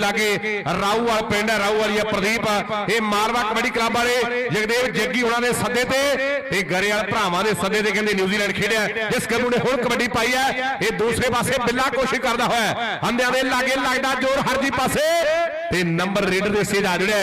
ਲਾਗੇ ਰਾਊ ਵਾਲ ਪਿੰਡ ਹੈ, ਰਾਊ ਵਾਲੀ ਪ੍ਰਦੀਪ। ਇਹ ਮਾਲਵਾ ਕਬੱਡੀ ਕਲੱਬ ਵਾਲੇ ਜਗਦੇਵ ਜੱਗੀ ਉਹਨਾਂ ਦੇ ਸੱਦੇ ਤੇ ਤੇ ਗਰੇਵਾਲ ਭਰਾਵਾਂ ਦੇ ਸੱਦੇ ਤੇ ਕਹਿੰਦੇ ਨਿਊਜ਼ੀਲੈਂਡ ਖੇਡਿਆ ਜਿਸ ਗੱਭਰੂ ਨੇ ਹੁਣ ਕਬੱਡੀ ਪਾਈ ਹੈ, ਇਹ ਦੂਸਰੇ ਪਾਸੇ ਬਿੱਲਾ ਕੋਸ਼ਿਸ਼ ਕਰਦਾ ਹੋਇਆ ਹੰਦਿਆਂ ਦੇ ਲਾਗੇ ਲੱਗਦਾ ਜ਼ੋਰ ਹਰਜੀ ਪਾਸੇ ਤੇ ਨੰਬਰ ਰੇਡਰ ਦੇ ਸੇਜ ਆ ਜੁੜਿਆ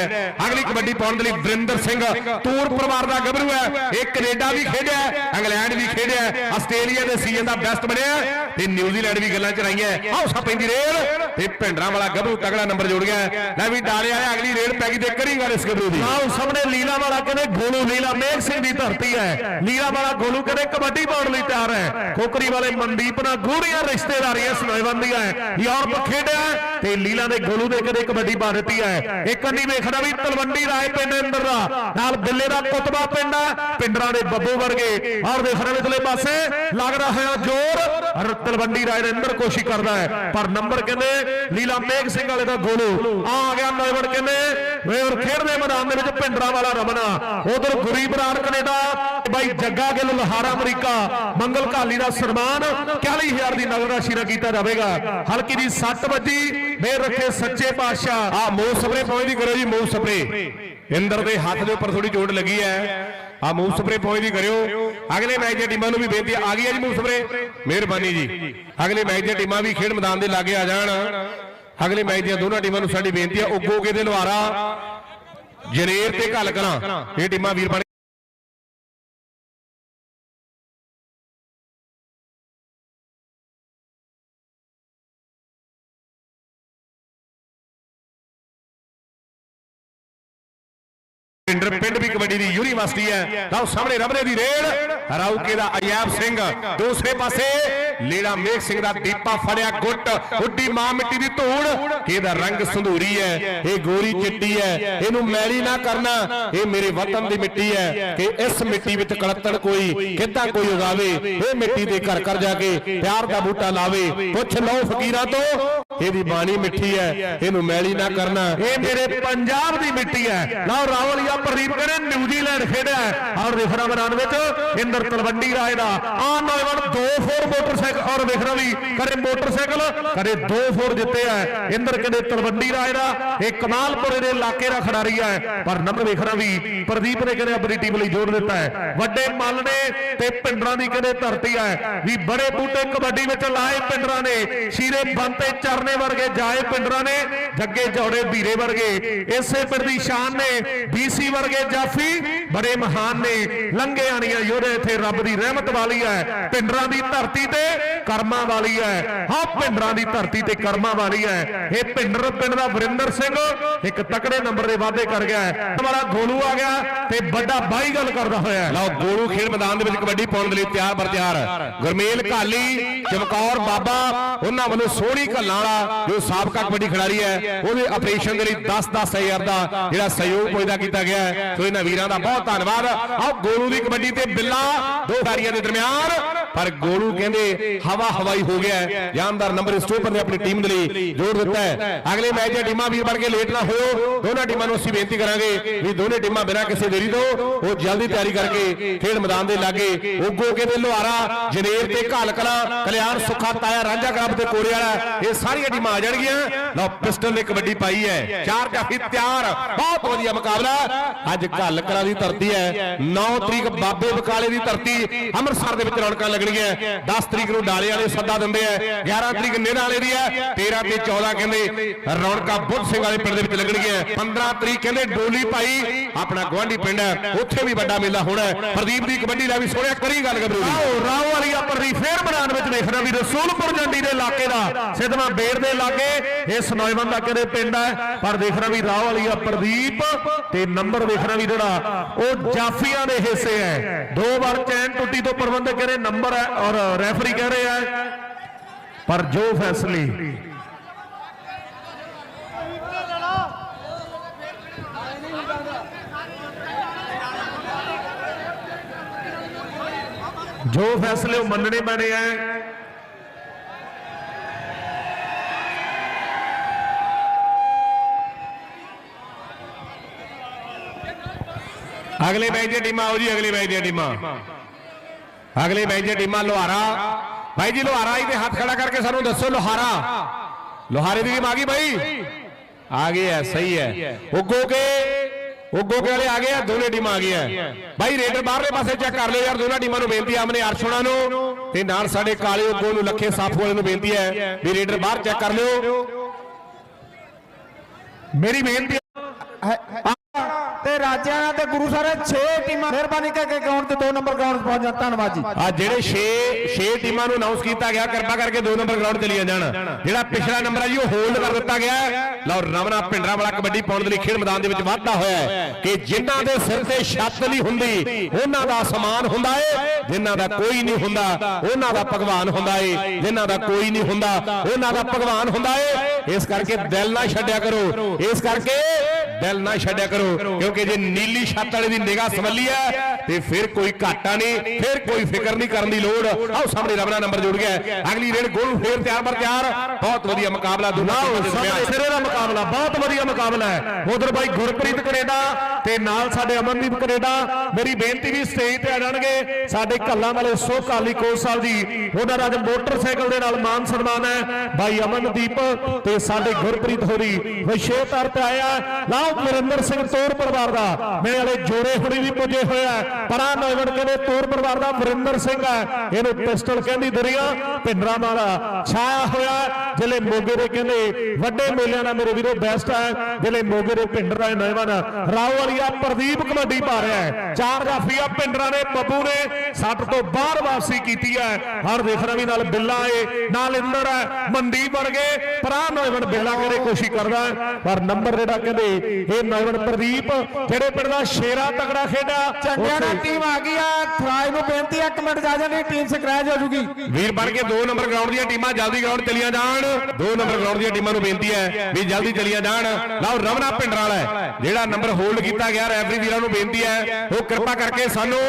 ਅਗਲੀ ਕਬੱਡੀ ਪਾਉਣ ਦੇ ਲਈ ਵਰਿੰਦਰ ਸਿੰਘ ਤੂਰ ਪਰਿਵਾਰ ਦਾ ਗੱਭਰੂ ਹੈ। ਇਹ ਕੈਨੇਡਾ ਵੀ ਖੇਡਿਆ ਇੰਗਲੈਂਡ ਵੀ ਖੇਡਿਆ ਆਸਟ੍ਰੇਲੀਆ ਦੇ ਸੀਜ਼ਨ ਦਾ ਬੈਸਟ ਬਣਿਆ ਤੇ ਨਿਊਜ਼ੀਲੈਂਡ ਵੀ ਗੱਲਾਂ ਚ ਰਹੀਆਂ ਹੌਸਾ ਪੈਂਦੀ ਰੇਲ ਤੇ ਭਿੰਡਰਾਂ ਵਾਲਾ ਗੱਭਰੂ ਤਗੜਾ ਨੰਬਰ ਜੋੜ ਗਿਆ ਲੈ ਵੀ ਡਾਲੇ ਵਾਲੇ ਅਗਲੀ ਰੇਡ ਪੈ ਗਈ ਤੇ ਕਰੀ ਗੱਲ ਇਸ ਗੱਭਰੂ ਦੀ। ਆਓ ਸਾਹਮਣੇ ਲੀਲਾ ਵਾਲਾ ਕਹਿੰਦੇ ਗੋਲੂ ਲੀਲਾ ਮੇਘ ਸਿੰਘ ਦੀ ਧਰਤੀ ਹੈ ਲੀਲਾ ਵਾਲਾ ਗੋਲੂ ਕਹਿੰਦੇ ਕਬੱਡੀ ਪਾਉਣ ਲਈ ਤਿਆਰ ਹੈ ਖੋਕਰੀ ਵਾਲੇ ਮਨਦੀਪ ਨਾਲ ਗੂੜੀਆਂ ਰਿਸ਼ਤੇਦਾਰੀਆਂ ਸੁਣਾਈਵੰਦੀਆਂ ਹੈ ਯੂਰਪ ਖੇਡਿਆ ਹੈ ਤੇ ਲੀਲਾ ਦੇ ਗੋਲੂ ਦੇ ਕਦੇ ਕਬੱਡੀ ਪਾ ਦਿੱਤੀ ਹੈ ਇੱਕ ਅੰਨੀ ਵੇਖਦਾ ਵੀ ਤਲਵੰਡੀ ਰਾਏ ਪਿੰਡ ਅੰਦਰ ਦਾ। ਨਾਲ ਬਿੱਲੇ ਦਾ ਕੁਤਬਾ ਪਿੰਡ ਹੈ ਪਿੰਡਰਾਂ ਦੇ ਬੱਬੂ ਵਰਗੇ। ਔਰ ਦੇਖਣਾ ਵਿਚਲੇ ਪਾਸੇ। ਲੱਗਦਾ ਹੋਇਆ ਜ਼ੋਰ। ਤਲਵੰਡੀ ਰਾਏ ਅੰਦਰ ਕੋਸ਼ਿਸ਼ ਕਰਦਾ ਹੈ। ਪਰ ਨੰਬਰ ਕਹਿੰਦੇ, ਲੀਲਾ ਮੇਘ ਸਿੰਘ ਵਾਲੇ ਦਾ ਗੋਲੂ। ਆ ਆ ਗਿਆ ਨੌਜਵਾਨ ਕਹਿੰਦੇ ਵੇਰ ਖੇਡਦੇ ਮੈਦਾਨ ਦੇ ਵਿੱਚ ਪਿੰਡਰਾਂ ਵਾਲਾ ਰਮਨਾ। ਉਧਰ ਗੁਰੀ ਬਰਾੜ ਕੈਨੇਡਾ, ਬਾਈ ਜੱਗਾ ਗਿੱਲ, ਲੋਹਾਰਾ ਅਮਰੀਕਾ। ਮੰਗਲ ਕਾਲੀ ਦਾ ਸਨਮਾਨ 40000 ਦੀ ਨਗਦ ਰਾਸ਼ੀ ਨਾਲ ਕੀਤਾ ਜਾਵੇਗਾ। ਹਲਕੀ ਦੀ 6 ਵੱਜੀ ਮੇਰ ਰੱਖੇ ਸੱਚੇ ਪਾਤਸ਼ਾਹ। ਆ ਮੋਹ ਸਪਰੇ ਪਹੁੰਚਦੀ ਕਰੋ ਜੀ, ਮੋਹ ਸਪਰੇ ਇੰਦਰ ਦੇ ਹੱਥ ਦੇ ਉੱਪਰ ਥੋੜੀ ਚੋਟ ਲੱਗੀ ਹੈ। ਆ ਮੂਵ ਸਪਰੇ ਪਹੁੰਚਦੀ ਕਰਿਓ। ਅਗਲੇ ਮੈਚ ਦੀਆਂ ਟੀਮਾਂ ਨੂੰ ਵੀ ਬੇਨਤੀ ਆ ਗਈ ਹੈ ਜੀ ਮੂਵ ਸਪਰੇ। ਮਿਹਰਬਾਨੀ ਜੀ। ਅਗਲੇ ਮੈਚ ਦੀਆਂ ਟੀਮਾਂ ਵੀ ਖੇਡ ਮੈਦਾਨ ਦੇ ਲਾਗੇ ਆ ਜਾਣ। ਅਗਲੇ ਮੈਚ ਦੀਆਂ ਦੋਨਾਂ ਟੀਮਾਂ ਨੂੰ ਸਾਡੀ ਬੇਨਤੀ ਹੈ ਉੱਗੋਗੇ ਦੇ ਲਵਾਰਾ ਜਨੇਰ ਤੇ ਘੱਲ ਕਰਾਂ। ਇਹ ਟੀਮਾਂ ਵੀਰ ਬਣ ਪਿੰਡ ਵੀ ਕਬੱਡੀ ਦੀ ਯੂਨੀਵਰਸਿਟੀ ਹੈ। ਲਓ ਸਾਹਮਣੇ ਰਬੜੇ ਦੀ ਰੇਡ ਰਾਉਕੇ ਦਾ ਅਯਾਬ ਸਿੰਘ। ਦੂਸਰੇ ਪਾਸੇ ਲੀਲਾ ਮੇਘ ਸਿੰਘ ਦਾ ਦੀਪਾ ਫੜਿਆ ਗੁੱਟ। ਉੱਡੀ ਮਾਂ ਮਿੱਟੀ ਦੀ ਧੂੜ। ਕਿਹਦਾ ਰੰਗ ਸੰਧੂਰੀ ਹੈ। ਇਹ ਗੋਰੀ ਚਿੱਟੀ ਹੈ। ਇਹਨੂੰ ਮੈਲੀ ਨਾ ਕਰਨਾ। ਇਹ ਮੇਰੇ ਵਤਨ ਦੀ ਮਿੱਟੀ ਹੈ ਕਿ ਇਸ ਮਿੱਟੀ ਵਿੱਚ ਕਲਤਣ ਕੋਈ ਕਿੱਦਾਂ ਕੋਈ ਉਗਾਵੇ। ਇਹ ਮਿੱਟੀ ਦੇ ਘਰ ਘਰ ਜਾ ਕੇ ਪਿਆਰ ਦਾ ਬੂਟਾ ਲਾਵੇ। ਪੁੱਛ ਲਓ ਫਕੀਰਾਂ ਤੋਂ ਇਹਦੀ ਬਾਣੀ ਮਿੱਠੀ ਹੈ ਇਹਨੂੰ ਮੈਲੀ ਨਾ ਕਰਨਾ। ਇਹ ਮੇਰੇ ਪੰਜਾਬ ਦੀ ਮਿੱਟੀ ਹੈ। ਲਓ ਰਾਵਲੀਆ ਪ੍ਰਦੀਪ ਕਹਿੰਦੇ ਨਿਊਜ਼ੀਲੈਂਡ ਖੇਡਿਆ। ਔਰ ਵਿਖਰਾ ਮੈਦਾਨ ਵਿੱਚ, ਇੰਦਰ ਤਲਵੰਡੀ ਰਾਏ ਦਾ। ਆ ਨੌਜਵਾਨ 2 ਫੋਰ ਮੋਟਰਸਾਈਕਲ, ਔਰ ਵਿਖਰਾ ਵੀ ਕਰੇ ਮੋਟਰਸਾਈਕਲ ਕਰੇ ਦੋ ਫੋਰ ਜਿੱਤੇ ਹੈ ਇੰਦਰ ਕਹਿੰਦੇ ਤਲਵੰਡੀ ਰਾਏ ਦਾ, ਇਹ ਕਮਾਲਪੁਰੇ ਦੇ ਇਲਾਕੇ ਦਾ ਖਿਡਾਰੀ ਹੈ ਪਰ ਨੰਬਰ ਵਿਖਰਾ ਵੀ ਪ੍ਰਦੀਪ ਨੇ ਕਹਿੰਦੇ ਆਪਣੀ ਟੀਮ ਲਈ ਜੋੜ ਦਿੱਤਾ ਹੈ। ਵੱਡੇ ਮੱਲ ਨੇ ਤੇ ਪਿੰਡਰਾਂ ਦੀ ਕਹਿੰਦੇ ਧਰਤੀ ਹੈ ਵੀ ਬੜੇ ਬੂਟੇ ਕਬੱਡੀ ਵਿੱਚ ਲਾਏ ਪਿੰਡਰਾਂ ਨੇ। ਸ਼ੀਰੇ ਬੰਤੇ ਚਰਨੇ ਵਰਗੇ ਜਾਏ ਪਿੰਡਰਾਂ ਨੇ। ਜੱਗੇ ਜੌੜੇ ਵੀਰੇ ਵਰਗੇ। ਇਸੇ ਪਿੰਡ ਦੀ ਸ਼ਾਨ ਨੇ। ਬੀਸੀ ਵਰਗੇ ਜਾਫੀ ਬੜੇ ਮਹਾਨ ਨੇ। ਲੰਘੇ ਆਣੀਆਂ ਯੋਧੇ ਇੱਥੇ ਰੱਬ ਦੀ ਰਹਿਮਤ ਵਾਲੀ ਹੈ, ਪਿੰਡਰਾਂ ਦੀ ਧਰਤੀ ਤੇ ਕਰਮਾਂ ਵਾਲੀ ਹੈ ਹਾਂ ਪਿੰਡਰਾਂ ਦੀ ਧਰਤੀ ਤੇ ਕਰਮਾਂ ਵਾਲੀ ਹੈ। ਇਹ ਪਿੰਡਰ ਪਿੰਡ ਦਾ ਵਰਿੰਦਰ ਸਿੰਘ ਇੱਕ ਤਕੜੇ ਨੰਬਰ ਦੇ ਵਾਅਦੇ ਕਰ ਗਿਆ ਹੈ। ਗੋਲੂ ਆ ਗਿਆ ਤੇ ਵੱਡਾ ਬਾਈ ਗੱਲ ਕਰਦਾ ਹੋਇਆ ਲਓ, ਗੋਲੂ ਖੇਡ ਮੈਦਾਨ ਦੇ ਵਿੱਚ ਕਬੱਡੀ ਪਾਉਣ ਦੇ ਲਈ ਤਿਆਰ ਬਰ ਤਿਆਰ। ਗੁਰਮੇਲ ਘਾਲੀ ਚਮਕੌਰ ਬਾਬਾ, ਉਹਨਾਂ ਵੱਲੋਂ ਸੋਹਣੀ ਘੱਲਾਂ ਵਾਲਾ ਜੋ ਸਾਬਕਾ ਕਬੱਡੀ ਖਿਡਾਰੀ ਹੈ, ਉਹਦੇ ਆਪਰੇਸ਼ਨ ਦੇ ਲਈ 10-10 ਹਜ਼ਾਰ ਦਾ ਜਿਹੜਾ ਸਹਿਯੋਗ ਪੁੱਜਦਾ ਕੀਤਾ ਗਿਆ ਸੋ ਇਹਨਾਂ ਵੀਰਾਂ ਦਾ ਬਹੁਤ ਧੰਨਵਾਦ। ਆਓ ਗੋਲੂ ਦੀ ਕਬੱਡੀ ਤੇ ਬਿੱਲਾ ਦੋ ਖਿਡਾਰੀਆਂ ਦੇ ਦਰਮਿਆਨ ਪਰ ਗੋਲੂ ਕਹਿੰਦੇ ਹਵਾ ਹਵਾਈ ਹੋ ਗਿਆ ਹੈ। ਨੰਬਰ ਇਸ ਨੇ ਆਪਣੀ ਟੀਮ ਦੇ ਲਈ ਜੋੜ ਦਿੱਤਾ ਹੈ। ਅਗਲੇ ਮੈਚ ਦੀਆਂ ਟੀਮਾਂ ਵੀਰ ਬਣ ਕੇ ਲੇਟ ਨਾ ਹੋਇਓ। ਦੋਨਾਂ ਟੀਮਾਂ ਨੂੰ ਅਸੀਂ ਬੇਨਤੀ ਕਰਾਂਗੇ ਵੀ ਦੋਨੇ ਟੀਮਾਂ ਬਿਨਾਂ ਕਿਸੇ ਦੇਰੀ ਤੋਂ ਉਹ ਜਲਦੀ ਤਿਆਰੀ ਕਰਕੇ ਖੇਡ ਮੈਦਾਨ ਦੇ ਲਾਗੇ ਉਗੋਗੇ ਦੇ ਲੋਹਾਰਾ, ਜਨੇਰ ਤੇ ਘਾਲ ਕਲਾ ਕਲਿਆਣ ਸੁੱਖਾ, ਤਾਇਆ ਰਾਂਝਾ ਕਲੱਬ ਤੇ ਕੋਰੇ ਵਾਲਾ ਇਹ ਸਾਰੀਆਂ ਟੀਮਾਂ ਆ ਜਾਣਗੀਆਂ। ਲਓ, ਪਿਸਟਲ ਨੇ ਕਬੱਡੀ ਪਾਈ ਹੈ। ਚਾਰ ਜਾਫੀ ਤਿਆਰ। ਬਹੁਤ ਵਧੀਆ ਮੁਕਾਬਲਾ ਅੱਜ ਘੱਲ ਕਲਾ ਦੀ ਧਰਤੀ ਹੈ। 9 ਤਰੀਕ ਬਾਬੇ ਬਕਾਲੇ ਦੀ ਧਰਤੀ। ਅੰਮ੍ਰਿਤਸਰ ਦੇ ਵਿੱਚ ਰੌਣਕਾਂ ਲੱਗਣਗੀਆਂ। 10 ਤਰੀਕ ਨੂੰ ਡਾਲੇ ਵਾਲੇ ਸੱਦਾ ਦਿੰਦੇ ਆ। 11 ਤਰੀਕ ਨੇੜਾ ਵਾਲੇ ਦੀ ਹੈ 13 ਤੇ 14 ਕਹਿੰਦੇ ਰੌਣਕਾਂ ਬੁੱਧ ਸਿੰਘ ਵਾਲੇ ਪਿੰਡ ਦੇ ਵਿੱਚ ਲੱਗਣਗੀਆਂ। 15 ਤਰੀਕ ਕਹਿੰਦੇ ਡੋਲੀ ਭਾਈ ਆਪਣਾ ਗਵਾਂਢੀ ਪਿੰਡ ਹੈ ਉੱਥੇ ਵੀ ਵੱਡਾ ਮੇਲਾ ਹੋਣਾ ਪ੍ਰਦੀਪ ਦੀ ਕਬੱਡੀ ਲੈ ਵੀ ਸੋਹਣਿਆ ਕਰੀ ਗੱਲ ਗੱਭਰੂ ਦੀ ਆਓ ਰਾਓ ਵਾਲੀ ਆਪਰ ਦੀ ਫੇਰ ਮੈਦਾਨ ਵਿੱਚ ਵੇਖਣਾ ਵੀ ਰਸੂਲਪੁਰ ਜੰਡੀ ਦੇ ਇਲਾਕੇ ਦਾ ਸਿੱਧਵਾਂ ਬੇੜ ਦੇ ਇਲਾਕੇ ਇਸ ਨੌਜਵਾਨ ਦਾ ਕਿਹੜੇ ਪਿੰਡ ਹੈ? ਪਰ ਦੇਖਣਾ ਵੀ ਰਾਓ ਵਾਲੀ ਆ ਪ੍ਰਦੀਪ ਤੇ ਨੰਬਰ ਦੇਖਣਾ ਵੀ ਜਿਹੜਾ ਉਹ ਜਾਫੀਆਂ ਦੇ ਹਿੱਸੇ ਹੈ। ਦੋ ਵਾਰ ਚੈਨ ਟੁੱਟੀ ਤੋਂ ਪ੍ਰਬੰਧਕ ਕਹਿੰਦੇ ਨੰਬਰ ਹੈ ਔਰ ਰੈਫਰੀ ਕਹਿ ਰਹੇ ਹੈ ਪਰ ਜੋ ਫੈਸਲੇ ਜੋ ਫੈਸਲੇ ਉਹ ਮੰਨਣੇ ਪੈਣੇ ਆ ਅਗਲੇ ਮੈਚ ਦੀਆਂ ਟੀਮਾਂ ਆਓ ਜੀ ਅਗਲੇ ਮੈਚ ਦੀਆਂ ਟੀਮਾਂ ਅਗਲੇ ਮੈਚ ਦੀਆਂ ਟੀਮਾਂ ਲੋਹਾਰਾ। ਭਾਈ ਜੀ, ਲੋਹਾਰਾ ਇਹਦੇ ਹੱਥ ਖੜਾ ਕਰਕੇ ਸਾਨੂੰ ਦੱਸੋ, ਲੋਹਾਰਾ। ਲੋਹਾਰੇ ਦੀ ਟੀਮ ਆ ਗਈ ਭਾਈ ਆ ਗਏ ਆ ਸਹੀ ਹੈ। ਉੱਗੋ ਕੇ ਉੱਗੋ ਕੇ ਵਾਲੇ ਆ ਗਏ ਆ, ਦੋਨੇ ਟੀਮਾਂ ਆ ਗਈਆਂ। ਬਾਈ, ਰੇਡਰ ਬਾਹਰਲੇ ਪਾਸੇ ਚੈੱਕ ਕਰ ਲਿਓ ਯਾਰ, ਦੋਨਾਂ ਟੀਮਾਂ ਨੂੰ ਬੇਨਤੀ ਆ ਅਮਨੇ ਅਰਸ਼ੋਣਾ ਨੂੰ ਤੇ ਨਾਲ ਸਾਡੇ ਕਾਲੇ ਉੱਗੋ ਨੂੰ ਲੱਖੇ ਸਾਫੂ ਵਾਲੇ ਨੂੰ ਬੇਨਤੀ ਹੈ ਵੀ ਰੇਡਰ ਬਾਹਰ ਚੈੱਕ ਕਰ ਲਿਓ। ਮੇਰੀ ਬੇਨਤੀ ਰਾਜਿਆਂ ਤੇ ਗੁਰੂ ਸਾਰੇ 6 ਟੀਮਾਂ ਮਿਹਰਬਾਨੀ ਕਰਕੇ ਗਰਾਊਂਡ ਤੇ 2 ਨੰਬਰ ਗਰਾਊਂਡ ਪਹੁੰਚ ਜਾਣ। ਧੰਨਵਾਦ ਜੀ। ਆ ਜਿਹੜੇ 6 6 ਟੀਮਾਂ ਨੂੰ ਅਨਾਉਂਸ ਕੀਤਾ ਗਿਆ, ਕਿਰਪਾ ਕਰਕੇ 2 ਨੰਬਰ ਗਰਾਊਂਡ ਚਲੀਆਂ ਜਾਣ। ਜਿਹੜਾ ਪਿਛਲਾ ਨੰਬਰ ਹੈ ਜੀ, ਉਹ ਹੋਲਡ ਕਰ ਦਿੱਤਾ ਗਿਆ ਲਓ, ਰਮਨਾ ਪਿੰਡਰਾ ਵਾਲਾ ਕਬੱਡੀ ਪਾਉਣ ਦੇ ਲਈ ਖੇਡ ਮੈਦਾਨ ਦੇ ਵਿੱਚ ਵਾਧਾ ਹੋਇਆ ਕਿ ਜਿਨ੍ਹਾਂ ਦੇ ਸਿਰ ਤੇ ਛੱਤ ਨਹੀਂ ਹੁੰਦੀ, ਉਹਨਾਂ ਦਾ ਸਮਾਨ ਹੁੰਦਾ ਏ। ਜਿਨ੍ਹਾਂ ਦਾ ਕੋਈ ਨਹੀਂ ਹੁੰਦਾ, ਉਹਨਾਂ ਦਾ ਭਗਵਾਨ ਹੁੰਦਾ ਏ। ਜਿਨ੍ਹਾਂ ਦਾ ਕੋਈ ਨਹੀਂ ਹੁੰਦਾ, ਉਹਨਾਂ ਦਾ ਭਗਵਾਨ ਹੁੰਦਾ ਏ। ਇਸ ਕਰਕੇ ਦਿਲ ਨਾ ਛੱਡਿਆ ਕਰੋ। ਇਸ ਕਰਕੇ ਦਿਲ ਨਾ ਛੱਡਿਆ ਕਰੋ, ਕਿਉਂਕਿ ਜੇ ਨੀਲੀ ਛੱਤ ਵਾਲੇ ਦੀ ਨਿਗਾਹ ਸੰਭਲੀ ਹੈ ਤੇ ਫਿਰ ਕੋਈ ਘਾਟਾ ਨਹੀਂ ਫਿਰ ਕੋਈ ਫਿਕਰ ਨਹੀਂ ਕਰਨ ਦੀ ਲੋੜ। ਆਓ ਸਾਹਮਣੇ ਰਮਨਾ ਨੰਬਰ ਜੁੜ ਗਿਆ। ਅਗਲੀ ਰੇਡ ਗੋਲ ਫੇਰ ਤਿਆਰ ਬਰ ਤਿਆਰ। ਬਹੁਤ ਵਧੀਆ ਮੁਕਾਬਲਾ ਦੋਨਾਂ ਸਿਰੇ ਦਾ ਮੁਕਾਬਲਾ ਬਹੁਤ ਵਧੀਆ ਮੁਕਾਬਲਾ ਹੈ। ਉਧਰ ਬਾਈ ਗੁਰਪ੍ਰੀਤ ਕੈਨੇਡਾ ਤੇ ਨਾਲ ਸਾਡੇ ਅਮਨਦੀਪ ਕੈਨੇਡਾ। ਮੇਰੀ ਬੇਨਤੀ ਵੀ ਸਟੇਜ ਤੇ ਆ ਜਾਣਗੇ। ਸਾਡੇ ਕੱਲਾਂ ਵਾਲੇ ਸੋ ਕਾਲੀ ਕੋਚ ਸਾਹਿਬ ਜੀ ਉਹਨਾਂ ਦਾ ਅੱਜ ਮੋਟਰਸਾਈਕਲ ਦੇ ਨਾਲ ਮਾਨ ਸਨਮਾਨ ਹੈ। ਬਾਈ ਅਮਨਦੀਪ ਤੇ ਸਾਡੇ ਗੁਰਪ੍ਰੀਤ ਹੋਰੀ ਵਿਸ਼ੇਸ਼ ਤੌਰ ਤੇ ਆਇਆ ਲਾਓ ਵਰਿੰਦਰ ਸਿੰਘ ਤੋਰ ਪਰਿਵਾਰ ਦਾ। ਮੇਰੇ ਵਾਲੇ ਜੋੜੇ ਹੁਣੀ ਵੀ ਪੁੱਜੇ ਹੋਇਆ ਪਰਾ ਨੌਜਵਾਨ ਕਹਿੰਦੇ ਤੋਰ ਪਰਿਵਾਰ ਦਾ ਵਰਿੰਦਰ ਸਿੰਘ ਹੈ। ਇਹਨੂੰ ਪਿਸਟਲ ਕਹਿੰਦੀ ਦੁਨੀਆ ਪਿੰਡਰਾ ਵਾਲਾ। ਛਾਇਆ ਹੋਇਆ ਜ਼ਿਲ੍ਹੇ ਮੋਗੇ ਦੇ ਕਹਿੰਦੇ ਵੱਡੇ ਮੇਲਿਆਂ ਦਾ ਮੇਰੇ ਵੀਰੋ ਬੈਸਟ ਹੈ ਜ਼ਿਲ੍ਹੇ ਮੋਗੇ ਦੇ ਪਿੰਡ ਦਾ ਨੌਜਵਾਨ ਰਾਓ ਵਾਲੀਆ ਪ੍ਰਦੀਪ ਕਬੱਡੀ ਪਾ ਰਿਹਾ ਹੈ। ਚਾਰ ਜਾਫੀਆ ਪਿੰਡਰਾਂ ਨੇ ਬੱਬੂ ਨੇ ਸੱਟ ਤੋਂ ਬਾਹਰ ਵਾਪਸੀ ਕੀਤੀ ਹੈ। ਹਰ ਦੇਖ ਰਵੀ ਨਾਲ ਬਿੱਲਾ ਏ ਨਾਲ ਇੰਦਰ ਹੈ ਮਨਦੀਪ ਵਰਗੇ ਪਰਾ ਨੌਜਵਾਨ ਬਿੱਲਾ ਕਹਿੰਦੇ ਕੋਸ਼ਿਸ਼ ਕਰਦਾ ਪਰ ਨੰਬਰ ਜਿਹੜਾ ਕਹਿੰਦੇ ਇਹ ਨੌਜਵਾਨ ਪ੍ਰਦੀਪ ਜਿਹੜੇ ਪਿੰਡ ਦਾ ਸ਼ੇਰਾ ਤਗੜਾ ਖੇਡਿਆ ਚੰਗਿਆਂ ਨਾਲ ਟੀਮ ਆ ਗਈ ਆ। ਥਰਾਜ ਨੂੰ ਬੇਨਤੀ ਆ ਇੱਕ ਮਿੰਟ ਜਾ ਜਾਣੀ ਟੀਮ ਸਕ੍ਰੈਚ ਹੋ ਜੂਗੀ। ਵੀਰ ਬਣ ਕੇ 2 ਨੰਬਰ ਗਰਾਊਂਡ ਦੀਆਂ ਟੀਮਾਂ ਜਲਦੀ ਗਰਾਊਂਡ ਚਲੀਆਂ ਜਾਣ। 2 ਨੰਬਰ ਗਰਾਊਂਡ ਦੀਆਂ ਟੀਮਾਂ ਨੂੰ ਬੇਨਤੀ ਹੈ ਵੀ ਜਲਦੀ ਚਲੀਆਂ ਜਾਣ ਲਓ, ਰਮਨਾ ਪਿੰਡਰ ਜਿਹੜਾ ਨੰਬਰ ਹੋਲਡ ਕੀਤਾ ਗਿਆ ਰੈਫਰੀ ਵੀਰਾਂ ਨੂੰ ਬੇਨਤੀ ਹੈ, ਉਹ ਕਿਰਪਾ ਕਰਕੇ ਸਾਨੂੰ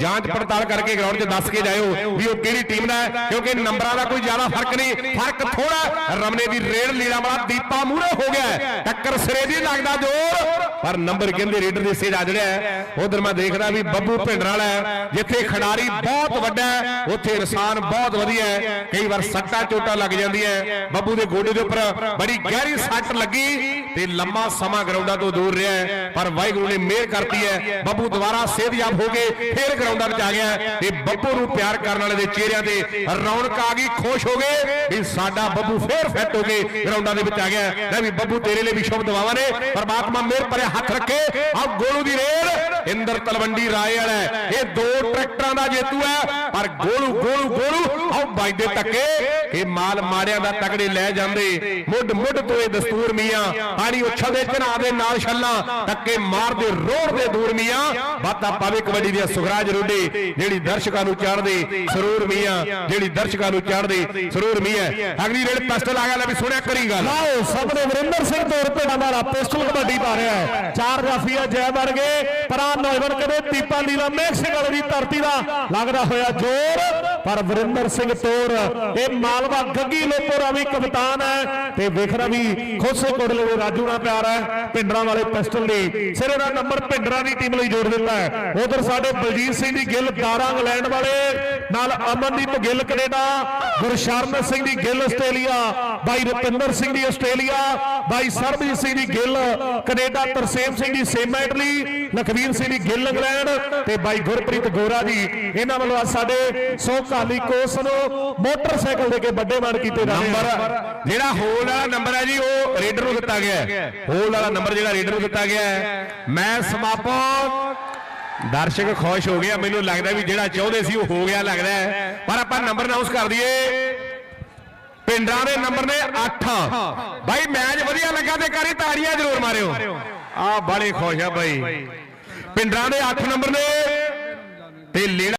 ਜਾਂਚ ਪੜਤਾਲ ਕਰਕੇ ਗਰਾਊਂਡ 'ਚ ਦੱਸ ਕੇ ਜਾਇਓ ਵੀ ਉਹ ਕਿਹੜੀ ਟੀਮ ਦਾ ਹੈ, ਕਿਉਂਕਿ ਨੰਬਰਾਂ ਦਾ ਕੋਈ ਜ਼ਿਆਦਾ ਫ਼ਰਕ ਨਹੀਂ, ਫ਼ਰਕ ਥੋੜਾ ਰਮਨੇ ਦੀ ਰੇਡ ਲੀੜਾ ਵਾਲਾ ਦੀਪਾ ਮੂਹਰੇ ਹੋ ਗਿਆ ਟੱਕਰ ਸਿਰੇ ਦੀ ਲੱਗਦਾ ਜੋਰ ਪਰ ਨੰਬਰ ਕਹਿੰਦੇ ਰੇਡਰ ਦੇ ਸੇ ਜਾ ਹੈ, ਉਧਰ ਮੈਂ ਦੇਖਦਾ ਵੀ ਬੱਬੂ ਭਿੰਡਰ ਵਾਲਾ ਜਿੱਥੇ ਖਿਡਾਰੀ ਬਹੁਤ ਵੱਡਾ ਉੱਥੇ ਇਨਸਾਨ ਬਹੁਤ ਵਧੀਆ ਹੈ, ਕਈ ਵਾਰ ਸੱਟਾਂ ਚੋਟਾਂ ਲੱਗ ਜਾਂਦੀਆਂ ਹੈ। ਬੱਬੂ ਦੇ ਗੋਡੇ ਦੇ ਉੱਪਰ ਬੜੀ ਗਹਿਰੀ ਸੱਟ ਲੱਗੀ ਤੇ ਲੰਮਾ ਸਮਾਂ ਗਰਾਊਂਡਾਂ ਤੋਂ ਦੂਰ ਰਿਹਾ। ਪਰ ਵਾਹਿਗੁਰੂ ਨੇ ਮਿਹਰ ਕਰਤੀ ਹੈ। ਬੱਬੂ ਦੁਬਾਰਾ ਸਿਹਤਯਾਬ ਹੋ ਕੇ ਫੇਰ ਗਰਾਊਂਡਾਂ ਵਿੱਚ ਆ ਗਿਆ ਤੇ ਬੱਬੂ ਨੂੰ ਪਿਆਰ ਕਰਨ ਵਾਲੇ ਦੇ ਚਿਹਰਿਆਂ ਤੇ ਰੌਣਕ ਆ ਗਈ ਖੁਸ਼ ਹੋ ਗਏ ਵੀ ਸਾਡਾ ਬੱਬੂ ਫੇਰ ਫਿੱਟ ਹੋ ਕੇ ਗਰਾਊਂਡਾਂ ਦੇ ਵਿੱਚ ਆ ਗਿਆ। ਲੈ ਵੀ ਬੱਬੂ ਤੇਰੇ ਲਈ ਵੀ ਸ਼ੁਭ ਦੁਆਵਾਂ ਨੇ। ਪਰਮਾਤਮਾ ਮਿਹਰ ਭਰੇ ਹੱਥ ਰੱਖੇ। ਆਹ ਗੋਲੂ ਦੀ ਰੇਡ ਇੰਦਰ ਤਲਵੰਡੀ ਰਾਏ ਵਾਲਾ। ਇਹ ਦੋ ਟਰੈਕਟਰਾਂ ਦਾ ਜੇਤੂ ਹੈ। ਪਰ ਗੋਲੂ ਗੋਲੂ ਗੋਲੂ। ਆਹ ਵੱਜਦੇ ਟੱਕੇ ਇਹ ਮਾਲ ਮਾੜਿਆਂ ਦਾ ਤਕੜੇ ਲੈ ਜਾਂਦੇ। ਮੁੱਢ ਮੁੱਢ ਤੋਂ ਇਹ ਦਸਤੂਰ ਮੀਆਂ। ਪਾਣੀ ਉਛਲਦੇ ਝਨਾ ਦੇ ਨਾਲ ਛੱਲਾਂ। ਟੱਕੇ ਮਾਰਦੇ ਰੋੜਦੇ ਦੂਰ ਮੀਆਂ। ਬਾਤਾਂ ਪਾਵੇ ਕਬੱਡੀ ਦੀਆਂ ਸੁਖਰਾਜ ਰੋਡੇ ਜਿਹੜੀ ਦਰਸ਼ਕਾਂ ਨੂੰ ਚਾੜਦੇ ਸਰੂਰ ਮੀਆਂ ਜਿਹੜੀ ਦਰਸ਼ਕਾਂ ਨੂੰ ਚਾੜਦੇ ਸਰੂਰ ਮੀਆਂ। ਅਗਲੀ ਰੇਡ ਪਿਸਟਲ ਆ ਗਿਆ। ਲੈ ਵੀ ਸੁਣਿਆ ਕਰੀ ਗੱਲ। ਲਓ ਸਾਹਮਣੇ ਵਰਿੰਦਰ ਸਿੰਘ ਤੋਰ ਭੇਡਾਂ ਦਾ ਪਿਸਟਲ ਕਬੱਡੀ ਪਾ ਰਿਹਾ ਹੈ। ਚਾਰ ਜਾਫੀਆ ਜੈ ਬਣ ਗਏ। ਪਰਾ ਨੌਜਵਾਨ ਕਦੇ ਦੀਪਾ ਲੀਲਾ ਮੈਕਸੀਕੋ ਦੀ ਧਰਤੀ ਦਾ ਲੱਗਦਾ ਹੋਇਆ ਜ਼ੋਰ। ਪਰ ਵਰਿੰਦਰ ਸਿੰਘ ਤੋਰ। ਇਹ ਮਾਲਵਾ ਗੱਗੀ ਲੋਪੋਰਾ ਵੀ ਕਪਤਾਨ ਹੈ ਤੇ ਵੇਖਣਾ ਵੀ ਖੋਸੇ ਕੋਟਲੇ ਰਾਜੂ ਨਾਲ ਪਿਆਰ ਹੈ। ਪਿੰਡਰਾਂ ਵਾਲੇ ਪਿਸਟਲ ਦੀ ਸਿਰੇ ਦਾ ਨੰਬਰ ਪਿੰਡਰਾਂ ਦੀ ਟੀਮ ਲਈ ਜੋੜ ਦਿੱਤਾ ਹੈ। ਉਧਰ ਸਾਡੇ ਬਲਜੀਤ ਸਿੰਘ ਦੀ ਗਿੱਲ ਦਾਰਾ ਇੰਗਲੈਂਡ ਵਾਲੇ, ਨਾਲ ਅਮਨਦੀਪ ਗਿੱਲ ਕੈਨੇਡਾ, ਗੁਰਸ਼ਰਨ ਸਿੰਘ ਦੀ ਗਿੱਲ ਆਸਟ੍ਰੇਲੀਆ, ਬਾਈ ਰੁਪਿੰਦਰ ਸਿੰਘ ਦੀ ਆਸਟ੍ਰੇਲੀਆ, ਬਾਈ ਸਰਬਜੀਤ ਸਿੰਘ ਦੀ ਗਿੱਲ ਕੈਨੇਡਾ, ਤਰਸੇਮ ਸਿੰਘ ਦੀ ਸੇਮਾ ਇਟਲੀ ਲਖਵੀਰ ਸਿੰਘ ਦੀ ਗਿੱਲ ਇੰਗਲੈਂਡ ਤੇ ਬਾਈ ਗੁਰਪ੍ਰੀਤ ਗੋਰਾ ਜੀ। ਇਹਨਾਂ ਵੱਲੋਂ ਅੱਜ ਸਾਡੇ ਸੋ ਕਾਲੀ ਕੋਸ ਨੂੰ ਮੋਟਰਸਾਈਕਲ ਦੇ ਕੇ ਵੱਡੇ ਮਾਨ ਕੀਤੇ ਜਾਂਦੇ ਨੰਬਰ, ਜਿਹੜਾ ਹੋਲ ਵਾਲਾ ਨੰਬਰ ਹੈ ਜੀ, ਉਹ ਰੇਡਰ ਨੂੰ ਦਿੱਤਾ ਗਿਆ ਹੈ। ਹੋਲ ਵਾਲਾ ਨੰਬਰ ਜਿਹੜਾ ਰੇਡਰ ਨੂੰ ਦਿੱਤਾ ਗਿਆ ਹੈ। ਮੈਂ ਸਮਾਪਨ ਦਰਸ਼ਕ ਖੁਸ਼ ਹੋ ਗਿਆ ਮੈਨੂੰ ਲੱਗਦਾ ਵੀ ਜਿਹੜਾ ਚਾਹੁੰਦੇ ਸੀ ਉਹ ਹੋ ਗਿਆ ਲੱਗਦਾ ਪਰ ਆਪਾਂ ਨੰਬਰ ਅਨਾਉਂਸ ਕਰ ਦਈਏ। ਪਿੰਡਾਂ ਦੇ ਨੰਬਰ ਨੇ 8 ਬਾਈ, ਮੈਚ ਵਧੀਆ ਲੱਗਾ ਤੇ ਕਰੀ ਤਾੜੀਆਂ ਜ਼ਰੂਰ ਮਾਰਿਓ। ਆ ਬੜੇ ਖੁਸ਼ ਆ ਬਾਈ। ਪਿੰਡਾਂ ਦੇ 8 ਨੰਬਰ ਨੇ ਤੇ ਲੇੜਾ